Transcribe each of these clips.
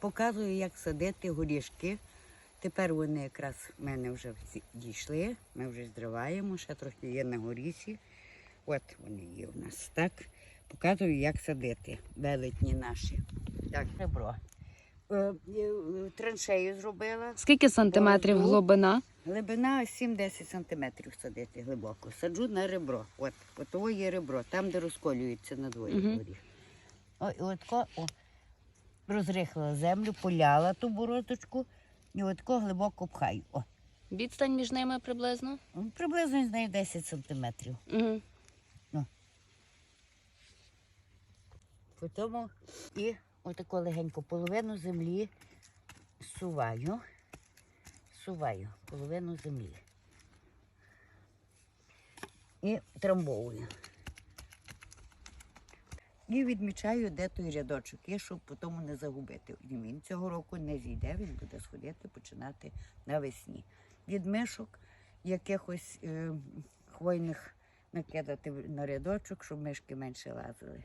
Показую, як садити горішки. Тепер вони якраз в мене вже дійшли. Ми вже зриваємо, ще трохи є на горісі. От вони є у нас. Так. Показую, як садити велетні наші. Так, ребро. Е, е, Траншею зробила. Скільки сантиметрів глибина? Глибина 7-10 сантиметрів садити глибоко. Саджу на ребро. От, от того є ребро, там, де розколюється на двоє горіх. О, і отко, о, розрихла землю, поляла ту борозочку і отко глибоко пхаю. О, Відстань між ними приблизно. ну, приблизно з нею 10 сантиметрів. Угу. Потім і отако легенько половину землі суваю, суваю половину землі. І трамбовую. І відмічаю, де той рядочок є, щоб потім не загубити. І Він цього року не зійде, він буде сходити, починати навесні. Від мишок якихось е, хвойних накидати на рядочок, щоб мишки менше лазили.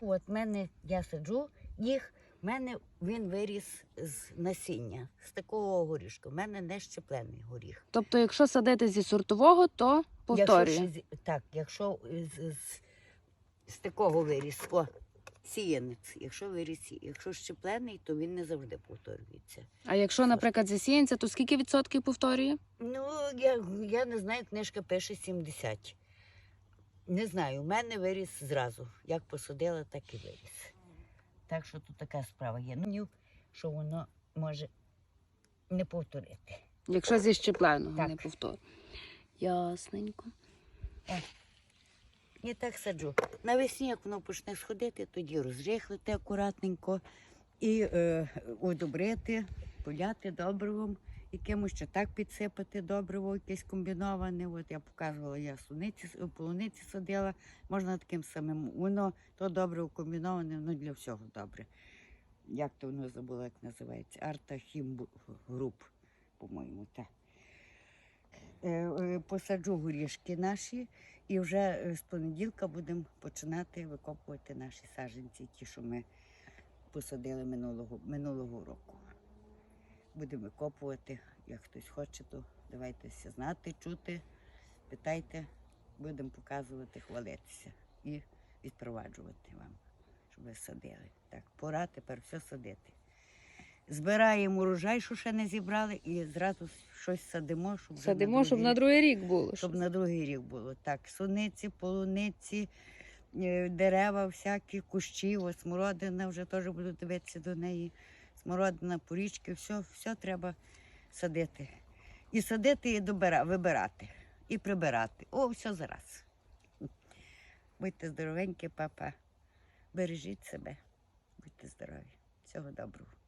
От мене я саджу їх, в мене він виріс з насіння, з такого горішка. У мене не щеплений горіх. Тобто, якщо садити зі сортового, то Якщо повторює. з- так, якщо з, з, з такого виріс, о, сіянець, якщо виріс, якщо щеплений, то він не завжди повторюється. А якщо, наприклад, зі сіянця, то скільки відсотків повторює? Ну, я, я не знаю, книжка пише 70. Не знаю, у мене виріс зразу. Як посадила, так і виріс. Так що тут така справа є. Ну, що воно може не повторити. Якщо зі щепленого Так. не повторює. Ясненько. Я так саджу. Навесні, як воно почне сходити, тоді розрихлити акуратненько і е, удобрити, поляти добривом, якимось ще так підсипати добриво, якесь комбіноване. От я показувала, я суниці, полуниці садила, можна таким самим. Воно то добриво комбіноване, воно для всього добре. Як то воно забула, як називається? Артахім груп, по-моєму, так. Е, е, Посаджу горішки наші. І вже е, з понеділка будемо починати викопувати наші саджанці, ті, що ми посадили минулого, минулого року. Будемо викопувати. Як хтось хоче, то давайтеся знати, чути, питайте, будемо показувати, хвалитися і відпроваджувати вам, щоб ви садили. Так, пора тепер все садити. Збираємо урожай, що ще не зібрали, і зразу щось садимо, щоб вже Садимо, щоб на другий другий рік було. щоб на другий рік було. Так, суниці, полуниці, е, дерева, всякі кущі, ось смородина, вже теж буду дивитися до неї. Смородина, порічки, все, все треба садити. І садити, і добира, вибирати, і прибирати. О, все зараз. Будьте здоровенькі, папа. Бережіть себе. Будьте здорові. Всього доброго.